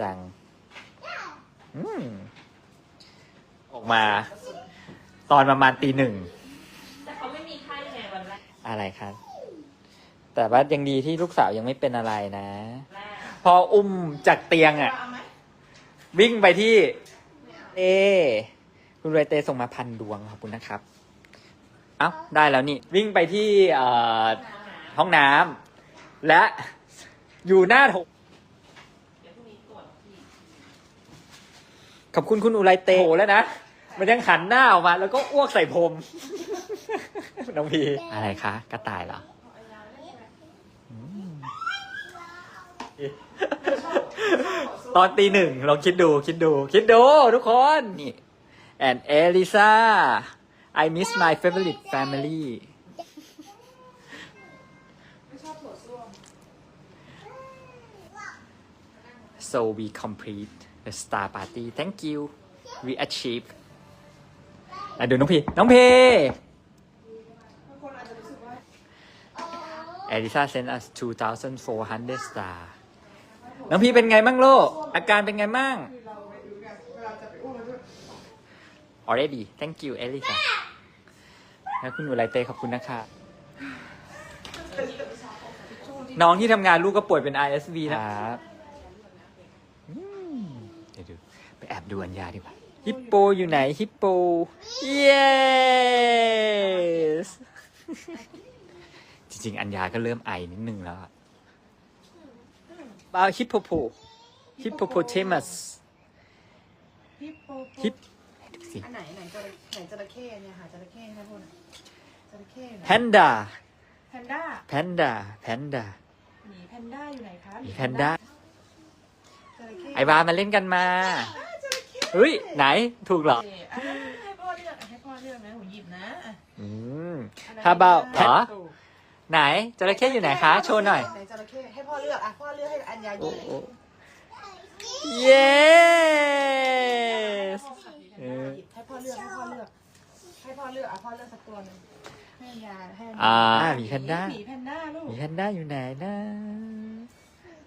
จังอืมออกมา ตอนประมาณตีหนึ่ง แต่เขาไม่มีไข้ไงวันแรกอะไรครับ แต่ว่ายังดีที่ลูกสาวยังไม่เป็นอะไรนะแรกพออุ้มจากเตียงอะเอาไหมวิ่งไปที่เอคุณไรเตส่งมาพันดวงขอบคุณนะครับ เอ้า ได้แล้วนี่ วิ่งไปที่เอ่อห้องน้ำและอยู่หน้าโถง เดี๋ยวพรุ่งนี้ตรวจที่ ขอบคุณคุณอุไรเตโหแล้วนะ มันยังหันหน้าออกมา แล้วก็อ้วกใส่ผม น้องพีอะไรคะ กระต่ายเหรออืมตอนตีหนึ่งลองคิดดูคิดดู คิดดู ทุกคนนี่ and Elisa I miss my favorite family so we complete the star party thank you we achieve อะดูน้องพีน้องพี Elisa sent us 2,400 star น้องพีเป็นไงมั่งโลก อาการเป็นไงมั่ง already thank you Elisa แล้วคุณอยู่ไรเตขอบคุณนะคะ น้องที่ทำงานลูกก็ป่วยเป็น ISV นะครับอืมเดี๋ยวดูไป แอบดูอัญญาดีกว่า ฮิปโปอยู่ไหนฮิปโป yes จริงๆ อัญญาก็เริ่มไอนิดนึงแล้วอะบาฮิปโปโปฮิปโปโปเทมัส ฮิปโปฮิปดูสิอันไหนไหนจระไหนจระเข้เนี่ยหาจระเข้ให้พูดหน่อยจระเข้ไหนแพนด้า แพนด้า แพนด้า แพนด้า หมีแพนด้าอยู่ไหนคะมีแพนด้า จระเข้ ไอวามาเล่นกันมาอ่าจระ เข้เฮ้ย ไหนถูกเหรออะให้พ่อเลือกอะให้พ่อเลือกนะหนูหยิบนะอะอืม อันไหน How about ดีเหรอถูกไหนจระเข้อยู่ไหนคะ โชว์หน่อย ไหนจระเข้ให้พ่อเลือกอะพ่อเลือกให้อัญญาหยิบ yes เออหยิบให้พ่อเลือกให้พ่อเลือกให้พ่อเลือกอะพ่อเลือกสักตัวหนึงให้อัญญาให้ญญอ่ามีแพนด้าหมีแพนด้าลูกมีแพนด้าอยู่ไหนนะ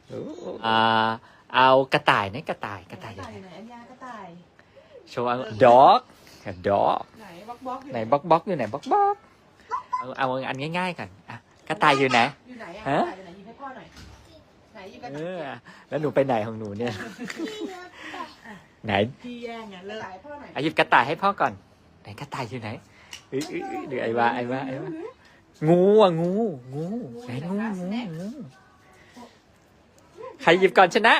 โอ้อ่าเอากระต่ายนะกระต่ายกระต่ายอยู่กระไหนต่ายอยู่ไหน อัญญาก ระต่ายโชว์เอา dog dog ไหนบล็อกบล็อกอยู่ไหนบล็อกบล็อกอยู่ไหนบล็อกบล็อกเอาเอาอันง่ายๆก่อนอะกระต่ายอยู่ไหนอยู่ไหนอะฮะกระต่ายอยู่ไหนหยิบให้พ่อหน่อยไหนหยิบกระเอต่ายอแล้วหนูไปไหนของหนูเนี่ย ไหนพี่แย่งอะเลิกพ่อหน่อยอาหยิบกระต่ายให้พ่อก่อน ไหนกระต่ายอยู่ไหนเอ้ยเอ้ยเอ้ยเดี๋ยวไอ้วาไอ้วาไอ้วางูอะงูงูไหนงูงูงูใครหยิบก่อนชนะอะ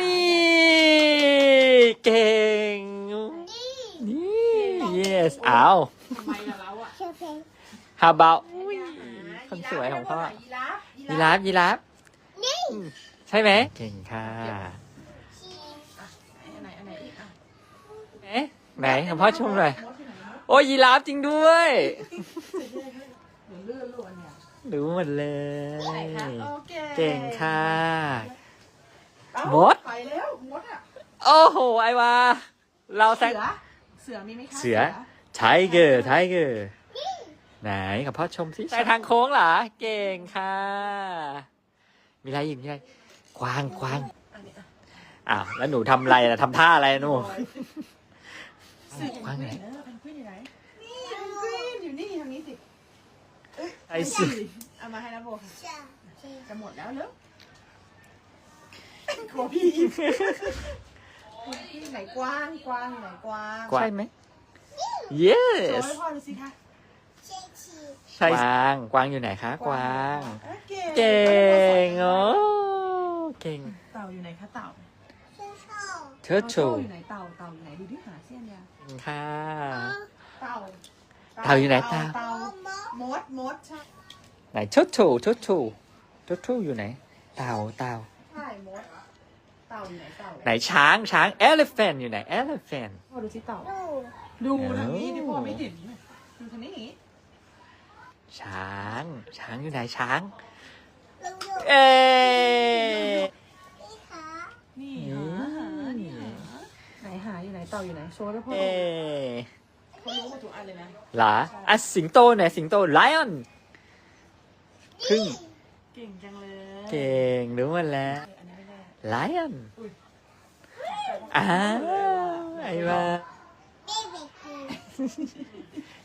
นี่ เก่ง นี่ yes เอาทำไมล่ะเราอะ how about อุ้ยคนสวยของพ่อ ยีราฟยีราฟยีราฟใช่ไหม เก่งค่ะอะอันไหนอันไหนอีกอะเอ๊ะไหนของพ่อชมหน่อยมดที่ไหนมดโอ้ยยีราฟจริงด้วยเหมือนเลื่อนล้วนเนี่ยรู้หมดเลไหนคะยโอเค เก่งค่ะเอ้า มด ไปแล้วมดอะโอ้โห ไอวา เราแซเสืงอเสือมีไหมคะเสือไทเกอร์ไทเกอร์ไหนกับพ่อชมสิใส่ทางโค้งเหรอ เก่งค่ะ มีอะไรอีกมีอะไรกวางกวางอันนี้อะอ้าวแล้วหนูทำอะไรล่ะทำท่าอะไรหนูเสือกวางอยู่ไหนเออเพนกวินอยู่ไหนนี่เพนกวินอยู่นี่ทางนี้สิไอ้เสือเอามาให้นะโบค่ะจะหมดแล้วเร็ว กลัวพี่อีกพี่ไหนกว้างกว้างไหนกว้างกวาง ใช่ไหม โชว์ yes ให้พ่อดูสิคะใช่กวางกวางอยู่ไหนคะกวางเอ้ยเก่งเก่งโอ้เก่งเต่าอยู่ไหนคะเต่าเทิร์โชทูอยู่ไหนเต่าเต่าอยู่ไหนดูดิหาเส้นยาค่ะ เต่าเต่าอยู่ไหนเต่า เต่ามดมดใช่ไหนเทิร์ทูเทิร์ทูเทิร์ทูอยู่ไหน เต่าเต่า ใช่มดเต่าอยู่ไหนเต่าไหนช้างช้าง elephant อยู่ไหน elephant พ่อดูสิเต่า ดูทางนี้ดิพ่อไม่เห็นดูทางนี้ช้าง ช้างอยู่ไหนช้างเอ๊ะนี่อืหามหานี่หาไหนหาอยู่ไหนเต่าอยู่ไหนโชว์แล้วพ่อเอ๊ะเขารู้หมดทุกอันเลยนะหรออะสิงโตไหนสิงโต lion พึ่ง เก่งจังเลย เก่งรู้หมดแล้วอันนี้ไม่ได้ lion อ่าไอ้ว่า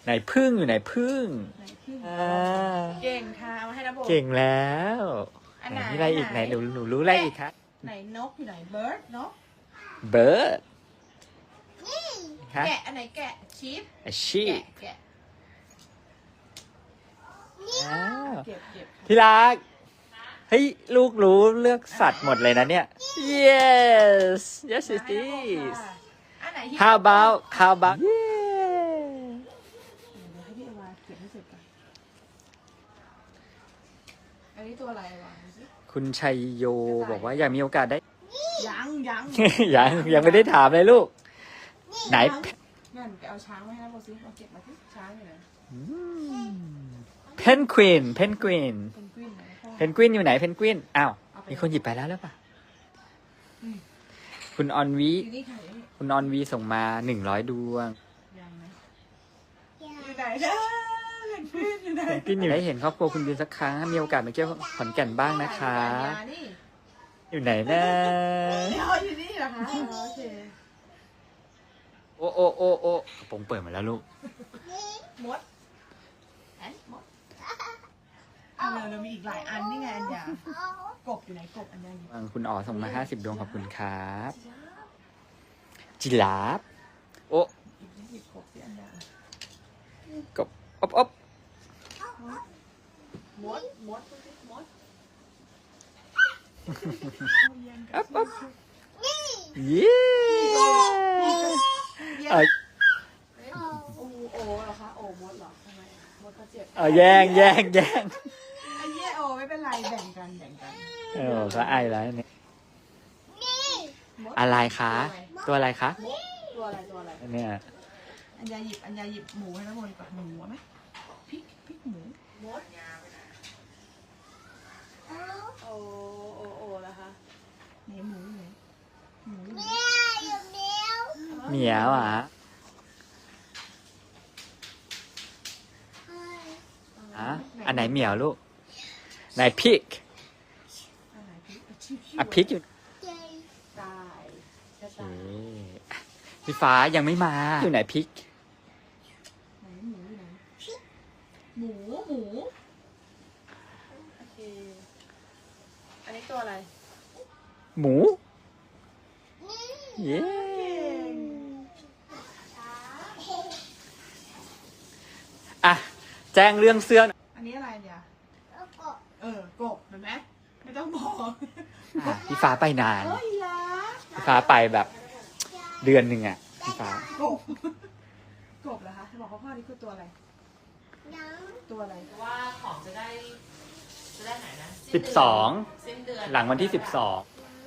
ไหนพึ่งอยู่ไหนพึ่งไหนขึ้นอ่าเก่งค่ะเอามาให้นะโบ เก่งแล้วอันไหนไหน มีอะไรอีกไหนหนูหนูรู้อะไรอีกคะไหนนกอยู่ไหนเบิร์ดนกเบิร์ดคะแกะอันไหนแกะชีฟอาชีแกะพแกะอ้าวเก็บเก็บค่ะที่รัก เฮ้ย ลูกรู้เลือกสัตว์หมดเลยนะเนี่ย yes yes it มาให้นะโบ is ค่ะอันไหนที่ how about how about yeah เดี๋ยวให้พี่เอวาเก็บให้เสร็จก่อนอันนี้ตัวอะไรวะดูสิคุณชัยโยบอกว่าอยากมีโอกาสได้ ยังยังยังยังไม่ได้ถามเลยลูก ไหน นั่นไปเอาช้างมาให้นะโบซิเอาเก็บมาที่ช้างอยู่ไหน เพนกวินเพนกวิน เป็นกวินไหนพ่อ เพนกวินอยู่ไหนเพนกวินอ้าวเอาไปมีคนหยิบไปแล้วหรือเปล่าอืมคุณออนวีอยู่นี่ค่ะอยู่นี่คุณออนวีส่งมาหนึ่งร้อยดวงยังนะอยู่ไหนนะเป็นกวินอยู่ไหนเพนกวินอยู่ได้เห็นครอบครัวคุณบินสักครั้งมีโอกาสมาเที่ยวขอนแก่นบ้างนะคะนี่อยู่ไหนนะเดี๋ยวอยู่นี่เหรอคะอ๋อโอเคโอ้โอ้โอ้โอ้กระโปรงเปิดมาแล้วลูกมด แอนมดเอาเลยเรามีอีกหลายอันนี่ไงอันยากบอยู่ไหนกบอันยาหยิบคุณอ๋อส่งมาห้าสิบดวงขอบคุณครับ จิราฟโอ้หยิบหยิบกบสิอันยากบอบอบมดมดมดอบอบเย้เออโอ้โอ้เหรอคะโอ้มดเหรอทำไมอะมดเขาเจ็บเออแย่งแย่งแย่ง ไอ้เย่โอ้ไม่เป็นไรแบ่งกันแบ่งกันเออเขาไอแล้วเนี่ยมดอะไรคะ ตัวอะไรคะมดตัวอะไรตัวอะไร เนี่ยอันยาหยิบอันยาหยิบหมูให้น้ำมนต์กับหมูเอาไหมพริกพริกหมูมดโอ้โอ้โอ้แล้วคะไหนหมูอยู่ไหนหมูอยู่ไหนเหมียวอะอะอันไหนเหมียวลูก ไหนพิกอันไหนพริกอะชิวๆอะพิกอยู่ตายจะโอเคตายพี่ฟ้ายังไม่มาอยู่ไหนพิกไหนหมูอยู่ไหนหมูหมูโอเคอันนี้ตัวอะไร หมูเย้อะแจ้งเรื่องเสื้อหน่อย อันนี้อะไรเนี่ยเออกบเห็นไหมไม่ต้องบอก อะพี่ฟ้าไปนานเฮ้ยละพี่ฟ้าไปแบบเดือนหนึ่งอะพี่ฟ้า กบกบเหรอคะจะบอกว่าพ่อนี่คือตัวอะไร ตัวอะไร ว่าของจะได้ จะได้ไหนนะสิบสอง สิ้นเดือนหลังวันที่สิบสอง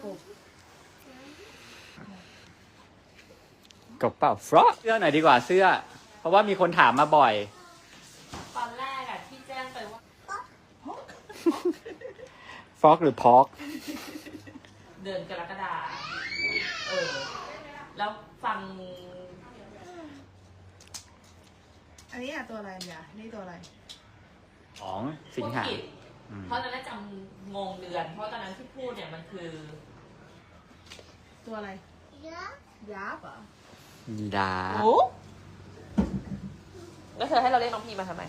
กบกบเปล่าฟรอเสื้อหน่อยดีกว่าเสื้อ เพราะว่ามีคนถามมาบ่อย ตอนแรกอะที่แจ้งไปว่าฟอกหรือพอก เดือนกรกฎาเออ แล้วฟัง อันนี้อะตัวอะไรเนี่ยนี่ตัวอะไร ของสิงหา พูดผิดอืม เพราะตอนนั้นจำงงเดือน เพราะตอนนั้นที่พูดเนี่ยมันคือ ตัวอะไรยับเหรอยีดาหมูแล้วเธอให้เราเรียกน้องพีมาทำไม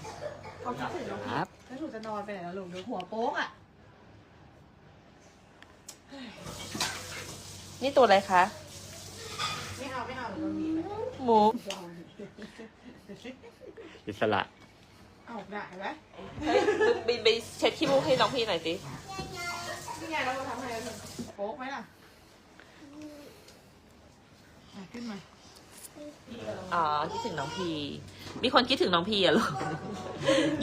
เขาคิดถึงน้องคพีรับ แล้วถูกจะนอนไปไหนแล้วลูกดูหัวโป๊กอะ นี่ตัวอะไรคะ ไม่เอาไม่เอาเดี๋ยวโดนหนีไปหมู อิสระเอาได้เห็นไหมเฮ้ยบินไปเช็ดขี้มูกให้น้องพีหน่อยสิ นี่ไงเราทำให้แล้วนี่โป๊กไหมล่ะอะขึ้นมาอ๋อ คิดถึงน้องพี มีคนคิดถึงน้องพีอะลูก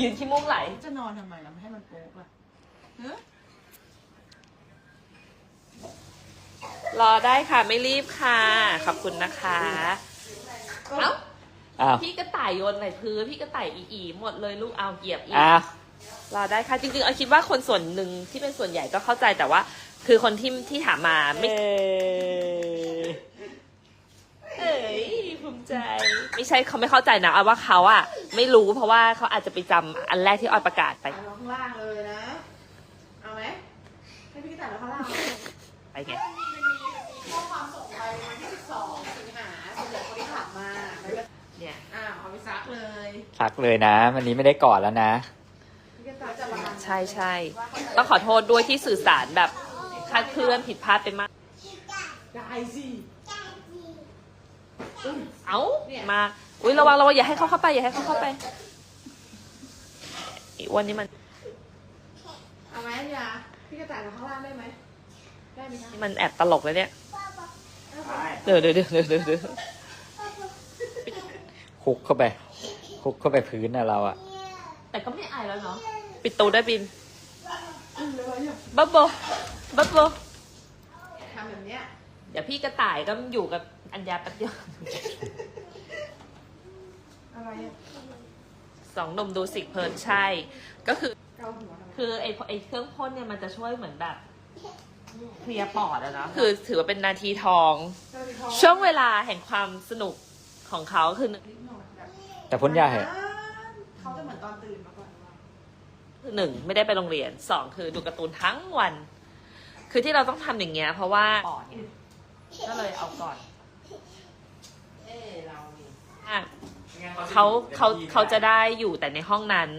ยืนขี้มูกไหล จะนอนทำไมล่ะไม่ให้มันโป๊กล่ะเฮ้ย รอได้ค่ะไม่รีบค่ะ ขอบคุณนะคะเอ้าอ้าวพี่กระต่ายโยนไหนพื้นพี่กระต่ายอีอีหมดเลยลูกเอาเหยียบอีกอ้าวรอได้ค่ะจริงๆเอาคิดว่าคนส่วนหนึ่งที่เป็นส่วนใหญ่ก็เข้าใจแต่ว่า คือคนที่ที่ถามมาไม่เอ้ยภูมิใจ ไม่ใช่เขาไม่เข้าใจนะเอาว่าเขาอะไม่รู้เพราะว่าเขาอาจจะไปจำอันแรกที่ออยประกาศไป เอาข้างล่างเลยนะ เอาไหมให้พี่กระต่ายเราข้างล่าง ไปไง ข้อความส่งไปวันที่สิบสองสิงหาส่วนใหญ่คนที่ขับมาแล้วก็เนี่ยอ้าวเอาไปซักเลยซักเลยนะวันนี้ไม่ได้กอดแล้วนะพี่ก็จะระวังใช่ใช่ต้องขอโทษด้วยที่สื่อสารแบบคลาดเคลื่อนผิดพลาดไปมาก ได้สิเอ้า มา อุ้ยระวังระวังอย่าให้เขาเข้าไปอย่าให้เขาเข้าไปไอ้อ้วันนี้มันเอาไหมยาพี่กระต่ายมาข้างล่างได้ไหมได้ไหมคะนี่มันแอบตลกเลยเนี่ย เดี๋ยวเดี๋ยวเดี๋ยวเดี๋ยวเดี๋ยวเดี๋ยวคุกเข้าไปคุกเข้าไปพื้นนะเราอะแต่ก็ไม่อายแล้วเนาะปิดตูได้บิน บับโบบับโบทำแบบเนี้ยเดี๋ยวพี่กระต่ายก็อยู่กับอัญญาแป๊บเดียว อะไรอะสองหนมดูสิเพลินใช่ ก็คือ เกาหัวทำไมคือไอ้ไอ้เครื่องพ่นเนี่ยมันจะช่วยเหมือนแบบ เคลียร์ปอดอะเนาะคือถือว่าเป็นนาทีทองเกาที่ท้อง ช่วงเวลาแห่งความสนุกของเขาคือนิดหน่อยแบบแต่พ่นยาเหอะเขาจะเหมือนตอนตื่นมาก่อนว่าคือหนึ่งไม่ได้ไปโรงเรียนสองคือดูการ์ตูนทั้งวัน คือที่เราต้องทำอย่างเงี้ยเพราะว่าปอดเนี่ยก็เลยเอาก่อน เอ้เรานี่อะเขาเขาเขาจะได้อยู่แต่ในห้องนั้น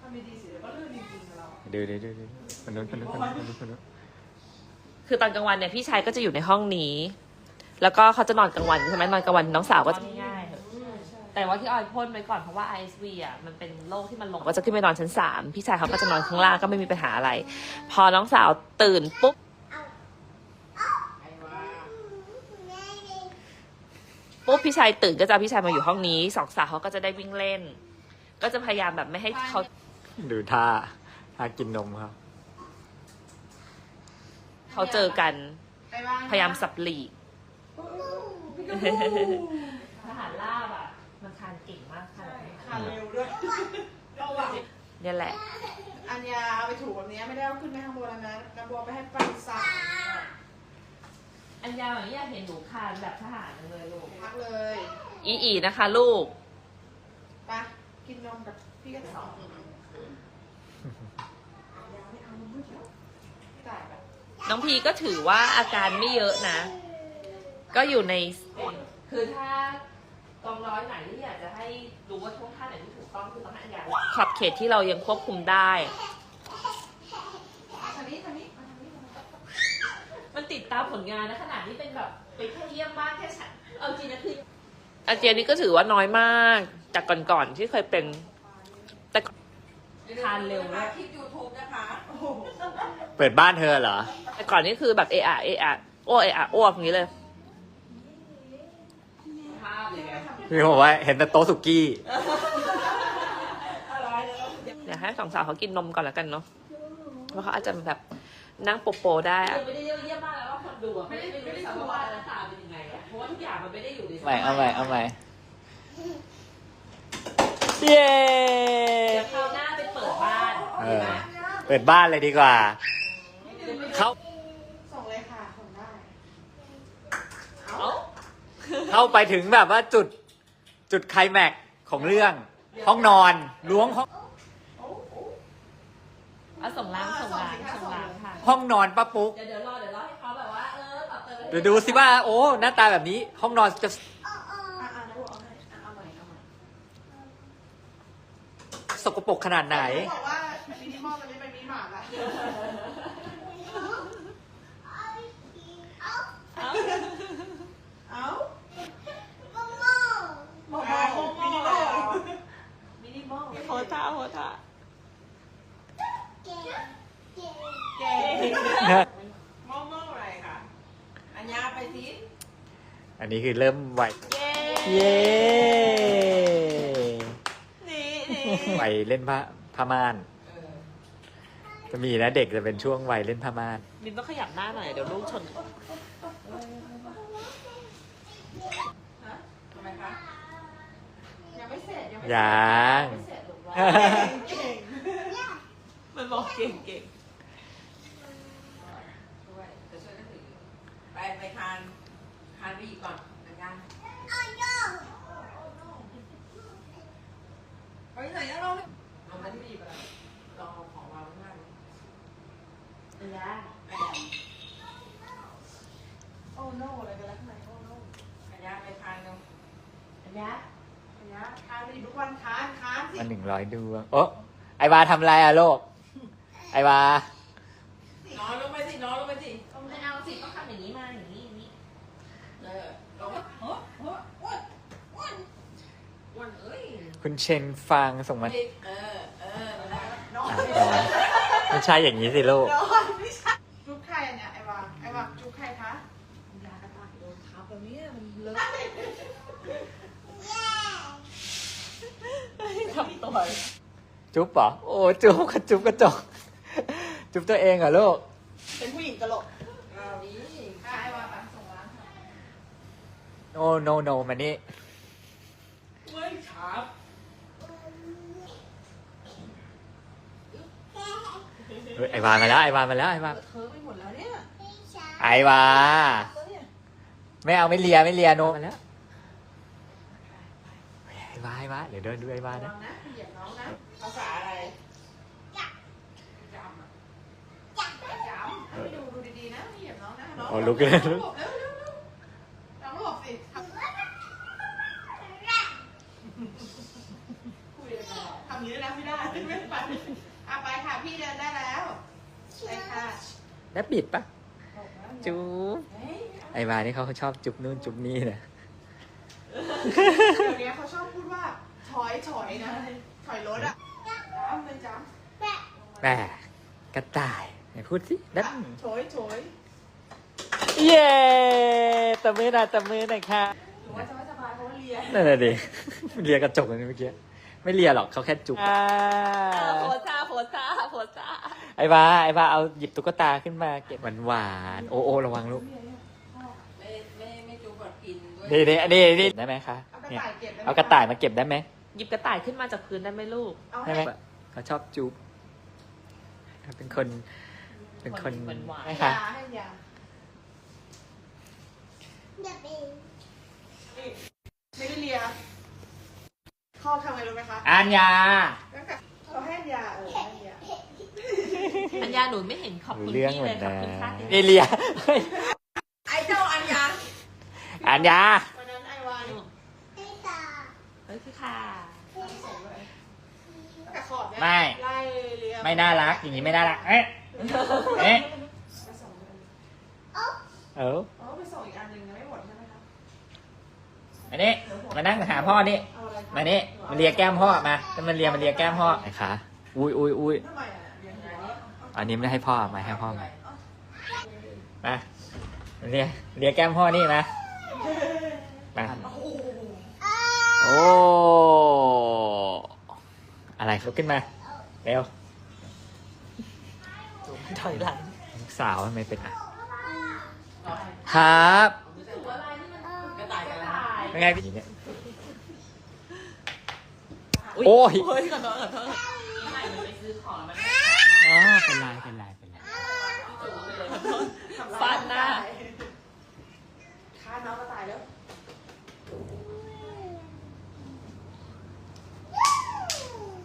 ทำไม่ดีสิเดี๋ยวก็ลื่นจริงๆกับเรา ดูดูดูดู คนนู้นคนนู้นคนนู้นคนนู้นคนนู้นคือตอนกลางวันเนี่ยพี่ชายก็จะอยู่ในห้องนี้ แล้วก็เขาจะนอนกลางวันใช่ไหมนอนกลางวันน้องสาวก็จะง่ายๆแต่ว่าที่ออยพ่นไว้ก่อนเพราะว่า ISV อะมันเป็นโรคที่มันลงก็จะขึ้นไปนอนชั้นสามพี่ชายเขาก็จะนอนข้างล่างก็ไม่มีปัญหาอะไร พอน้องสาวตื่นปุ๊บไอ้ว่าปุ๊บพี่ชายตื่นก็จะเอาพี่ชายมาอยู่ห้องนี้สองสาวเขาก็จะได้วิ่งเล่น ก็จะพยายามแบบไม่ให้เขาดูท่าท่ากินนมครับ เขาเจอกันไอ้ว่าพยายามสับหลีกพี่ก็พูดทหารลาบอะ มันคานเก่งมากค่ะขาเร็วด้วยระวังเนี่ยแหละ อันยาเอาไปถูแบบนี้ไม่ได้เอาขึ้นไปข้างบนแล้วนะน้ำบัวไปให้ปันสักอันยาวอย่างนี้อยากเห็นหนูคานแบบทหารเลยลูกพักเลย อีอีนะคะ ลูก ไปกินนมกับพี่กระต่ายยาไม่เอานมด้วยเหรอพี่ต่ายแบบ น้องพีก็ถือว่าอาการไม่เยอะนะ ก็อยู่ใน คือถ้ากองร้อยไหนที่อยากจะให้รู้ว่าท่วงท่าไหนที่ถูกต้องคือต้องให้อันยาขอบเขตที่เรายังควบคุมได้ ทางนี้ทางนี้มาทางนี้มันติดตามผลงานนะขนาดนี้เป็นแบบไปแค่เยี่ยมบ้านแค่ฉันเอาจริงนะคืออาเจียนนี่ก็ถือว่าน้อยมาก จากก่อนๆที่เคยเป็นแต่ ทานเร็วด้วยคลิปยูทูบนะคะโอ้โหเปิดบ้านเธอเหรอ แต่ก่อนนี่คือแบบเอะอะเอะอะโอ้เอะอะอ้วกอย่างนี้เลยพี่บอกว่าเห็นแต่โต๊ะสุกี้ อะไรแล้วเดี๋ยวให้สองสาวเขากินนมก่อนแล้วกันเนาะเพราะเขาอาจจะแบบนั่งโปโปได้อะ ไม่ได้เยี่ยมมากแล้วว่าคนดูอะไม่ได้ไม่ได้รู้ว่าหน้าตาเป็นยังไงอะเพราะว่าทุกอย่างมันไม่ได้อยู่ในใหม่เอาใหม่เอาใหม่เย้ เดี๋ยวคราวหน้าไปเปิดบ้าน เออ เปิดบ้านเลยดีกว่า เขาส่งเลยค่ะส่งได้เอ้าเข้าไปถึงแบบว่าจุดจุดไคลแม็กซ์ของเรื่อง ห้องนอนล้วงห้องเอาส่งล้างส่งล้างส่งล้างค่ะห้องนอนป้าปุ๊กเดี๋ยวเดี๋ยวรอเดี๋ยวรอให้เขาแบบว่าเออต่อเติมเดี๋ยวดูสิว่า โอ้หน้าตาแบบนี้ ห้องนอนจะอ่าอ่านะบัวเอาให้อะเอาใหม่เอาใหม่สกปรกขนาดไหน บอกว่ามินิมอลตอนนี้เป็นมินิมาร์ทละ เอา เอ้าโมโมโมโมมินิมอลมินิมอล โห ท่าโหท่าเก่งโมโมอะไรคะอัญญาไปสิอันนี้คือเริ่มไหวเย้เย้นี่นี่ไหวเล่นผ้าผ้าม่านจะมีนะเด็กจะเป็นช่วงวัยเล่นผ้าม่านมินต้องขยับหน้าหน่อยเดี๋ยวลูกชนฮะทำไมคะยังไม่เสร็จยังไม่ยังไม่เสร็จหรอกวะเก่ง มันบอกเก่งเก่งช่วยจะช่วยกันถือไปไปคานคานไปอีกก่อนอันยังไปไหนแล้วเราลงมาที่นี่ไปล้วลองเอาของวางไว้ข้างหน้าดิอันยาอันยังโน่อะไรกันล้วข้างในโอ้โน่อันยาไปทานเนาะอันยะอันยะทานไปทุกวันทานทานสิ มันหนึ่งร้อยดวงโอ้ไอวาทำอะไรอะโลก ไอวา นอนลงไปสินอนลงไปสิไม่เอาสิต้องทำอย่างนี้มาอย่างนี้อย่างนี้เออลงเฮ้อเฮ้ออ้วนอ้วนอ้วนเอ้ยคุณเชนฟังส่งมาเออเออนั่นแหละนอนไม่ใช่อย่างนี้สิลูกนอนไม่ใช่จุ๊บใครอันเนี้ยไอ้วาไอ้วาจุ๊บใครคะยากระต่ายโดนทับแบบนี้มันเลอะ ทำตัวจุ๊บเหรอโอ้จุ๊บกระจุ๊บกระจก จุ๊บตัวเองเหรอลูก เป็นผู้หญิงตลกเอานี้ค่ะไอ้วาไปส่งร้านค่ะ no no no มานี่เว้ยครับเฮ้ยไอวามาแล้วไอวามาแล้วไอวาเธอไปหมดแล้วเนี่ยไอวาแล้วเนี่ยไม่เอาไม่เลียไม่เลียโนมาแล้วเฮ้ยไอ วาไอวาเดี๋ยวเดินดูไอวาระนะวังนะเหยียบน้องนะภาษาอะไรจำอะจำให้ดูดูดีๆนะเหยียบน้องนะน้องโอ้ลุกเลย น้องลุกหลบเร็วเร็วเร็วน้องหลบสิทำคุยกันก่อนทำอย่างนี้นะไม่ได้ไม่ไปอะไปค่ะพี่เดินได้แล้วไปค่ะแล้วปิดปะหลบนะจุ๊บเฮ้ยไอวานี่เขาชอบจุ๊บนู่นจุ๊บนี่นะ เดี๋ยวนี้เขาชอบพูดว่าถอยถอยนะถอยรถอะจ้ำเลยจ้ำแหมกระต่ายไหนพูดสินั่นถอยถอยเย้ตบมือหน่อยตบมือหน่อยค่ะหรือว่าจะไม่สบายเพราะว่าเรียนนั่นแหละดิเลียกระจกเลยเมื่อกี้ไม่เลียหรอกเขาแค่จุ๊บโพสท่าโพสท่าโพสท่าไอ้บาไอ้บาเอาหยิบตุ๊กตาขึ้นมาเก็บหวานหวานๆโอ้โอ้ระวังลูก ไม่ไม่ไม่จูบก่อ นกินด้วยนี่นี่นี่นี่ได้ไหมคะเอากระเนี่ยต่ายเก็บได้ไหมเอากระต่ายมาเก็บได้ไหมหยิบกระต่ายขึ้นมาจากพื้นได้ไหมลูกเอาได้ให้ไหมเขาชอบจุ๊บเป็นคน เป็นคนคนหวานๆไหมให้คะยาให้ยานี่ไม่ได้เลียเขาทำไงรู้ไหมคะอัญญาตั้งแต่เขาให้ยาเออให้ยาอัญญาหนูไม่เห็นขอบรู้คุณเรื่องพี่หมเลดยขอบนะคุณค่ะนี่เลียเฮ้ยไอ้เจ้าอันยา อัญญาวันนั้นไอวานเฮ้ยพี่ค่ะตั้งแต่ขอบเนี่ยไม่ ไล่เลียไม่น่ารักอย่างนี้ไม่น่ารัก เอ๊ะเอ๊ะไปส่งเลยเอออ๋อไปส่งอีกอันหนึ่งยังไม่หมดใช่ไหมคะอันนี้มานั่งหาพ่อนี่เอาอะไรคะมานี่มาเลียแก้มพ่อมาจะมาเลียมาเลียแก้มพ่อไหนคะอุ้ยอุ้ยอุ้ยทำไมอะเลียหัวอันนี้ไม่ให้พ่อมาให้พ่อมามาเลียเลียแก้มพ่อนี่มา มาโอ้โหโอ้อะไรลุกขึ้นมาเร็วถอยหลังลูกสาวทำไมเป็นอะครับกระต่ายกันแล้วเป็นไงพี่เนี่ยโอ้ยเฮ้ยขอโทษขอโทษพี่ใหม่มันไปซื้อของแล้วมันอ๋อเป็นไรเป็นไรเป็นไร ขอโทษฟาดหน้า ฆ่าน้องกระต่ายแล้ว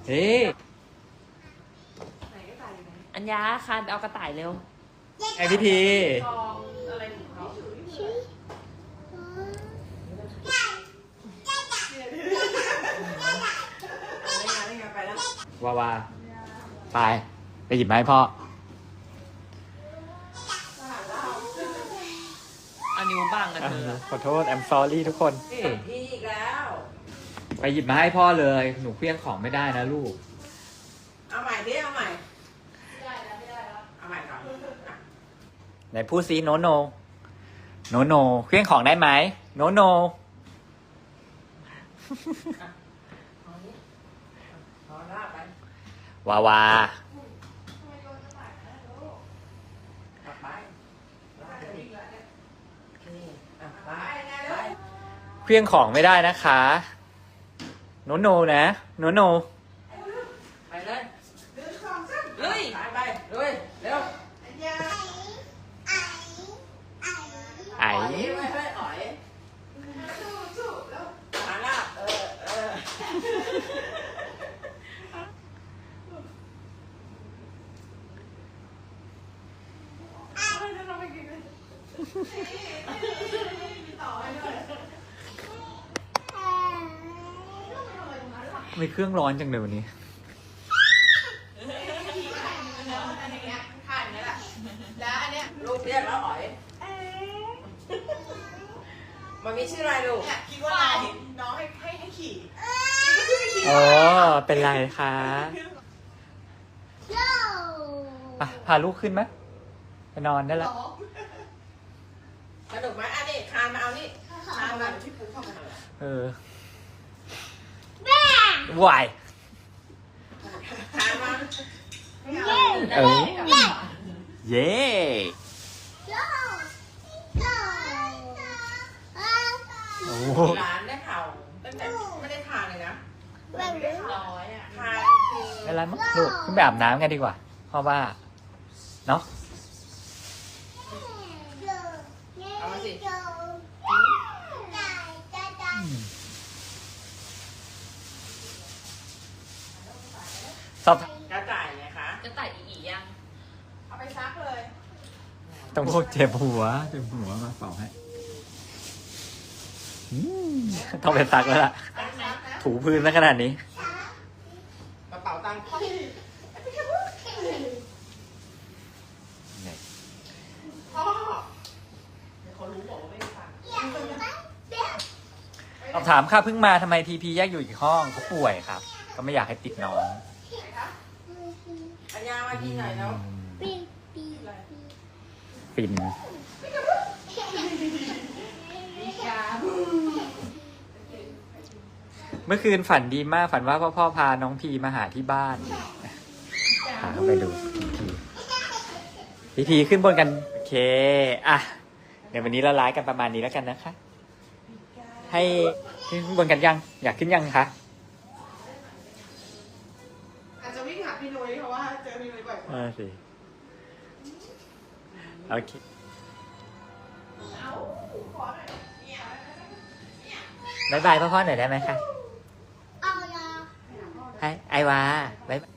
เฮ้ยไหนกระต่ายอยู่ไหนอัญญาคานไปเอากระต่ายเร็วไงพี่ทีกองอะไรของเขาได้ไงได้ไงไปแล้ววาวาไป ไปหยิบมาให้พ่อ เอานิ้วบังกันเธอขอโทษ I'm sorry ทุกคน พี่อีกแล้ว ไปหยิบมาให้พ่อเลย หนูเคลี้ยงของไม่ได้นะลูก เอาใหม่ดิเอาใหม่ ไม่ได้แล้วไม่ได้แล้วเอาใหม่ก่อนอะไหนพูดซิโนโน โนโนเคลี้ยงของได้ไหมโนโน เอานี้เอาลากไปวาวา ทำไมโดนกระต่ายนะลูกกลับไปลากไปอีกแล้วเนี่ยนี่อะไปไปไงไปลูก เคลี้ยงของไม่ได้นะคะ โนโนนะโนโนไปเลยลุยไปลุยเร็วไอ้ไม่ให้อ๋อยมาละเออเออเราไม่ต่อไปด้วย มเครื่องร้อนจังเลยวันนี้ถ่ายนี่แหละแล้วอันเนี้ยลูกเรียกแล้วอ๋อยมันมีชื่ออะไรลูกคิดว่าน้องน้องให้ให้ให้ขี่อ๋อ เป็นไรคะอะพาลูกขึ้นไหมไปนอนได้แล้วสนุกไหมอันนี้คานมาเอานี่คานมาที่ปูเข้ามาเออ วายคานมาเออเย้โอ้โหร้านได้เข่าตั้งแต่ไม่ได้ทานเลยนะร้อยอะทานคือไม่เป็นไรมั้งลูกขึ้นไปอาบน้ำกันดีกว่า เพราะว่า เนาะ เอามาสิ สอบกระต่ายไงคะ จะต่ายอีอียังเอาไปซักเลย ต้องพวกเจ็บหัวเจ็บหัวมาเป่าให้อืมต้องไปซักแล้วล่ะซักนะถูพื้นซะขนาดนี้ กระเป๋าตังค์พ่อเดี๋ยวเขารู้บอกว่าไม่ได้ฟังสอบถามค่ะเพิ่งมาทำไมทีพีแยกอยู่อีกห้องเขาป่วยครับ ก็ไม่อยากให้ติดน้องอัญญา มากินหน่อยแล้วฟินเมื่อคืนฝันดีมากฝันว่าพ่อพ่อพาน้องพีมาหาที่บ้านพาเข้าไปดูพีพีขึ้นบนกัน โอเค อะ เดี๋ยววันนี้เราไลฟ์กันประมาณนี้แล้วกันนะคะ ให้ขึ้นบนกันยัง อยากขึ้นยังคะ พี่นุ้ยบ่อยกว่าอ่าสิโอเคบายบายพ่อพ่อหน่อยได้ไหมคะให้ไอวาบายบาย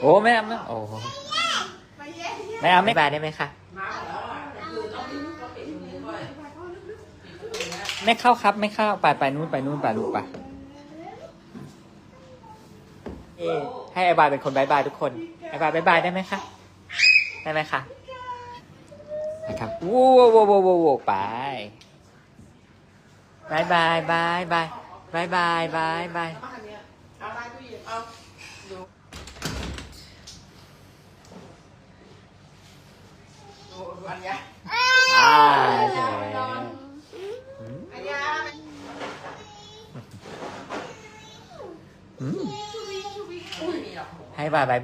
โอ้ไม่เอาไม่เอาโอ้โหไม่เอาไม่บายได้ไหมคะมาแล้วอะคือต้องต้องปิดตรงนี้ด้วยปิดตรงนี้ไม่เข้าครับไม่เข้าไปไปนู่นไปนู่นไปลูกไปเอ๊ะ ให้ไอบายเป็นคนบายบายทุกคนไอบายบายบายได้ไหมคะได้ไหมคะนะครับวู้วู้วู้วู้วู้ไปบายบายบายบายบายบายบายบายมาคันเนี้ยเอาไปตู้เย็นเอาดูดูดูอันเนี้ย อ่าโอเค อันเนี้ย อืม อุ้ยมี หรอกให้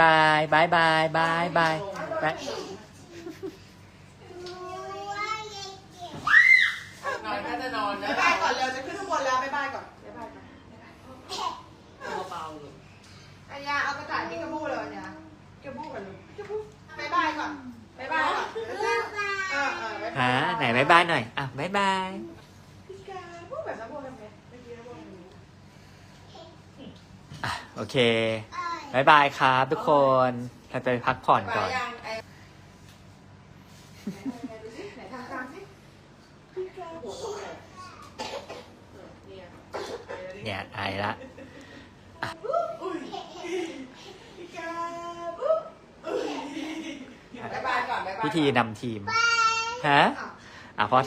บายบา เคบายบายครับ ทุกคนเราจะไปพักผ่อนก่อน เนี่ยไอละพิธีนำทีม ฮะ อะพ่อ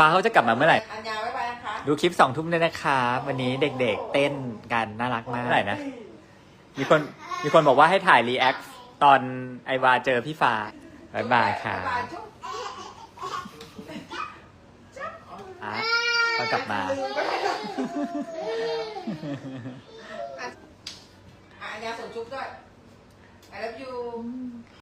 ฟ้าเขาจะกลับมาเมื่อไหร่ อัญญาบ๊ายบายนะคะ ดูคลิปสองทุ่มด้วยนะครับ วันนี้เด็กๆ เต้นกันน่ารักมากเมื่อไหร่นะ มีคนมีคนบอกว่าให้ถ่ายรีแอคตอนไอวาเจอพี่ฟ้าบายบายค่ะบ๊ายบายจุ๊บอะเขากลับมาอะอัญญาส่งจุ๊บด้วย I love you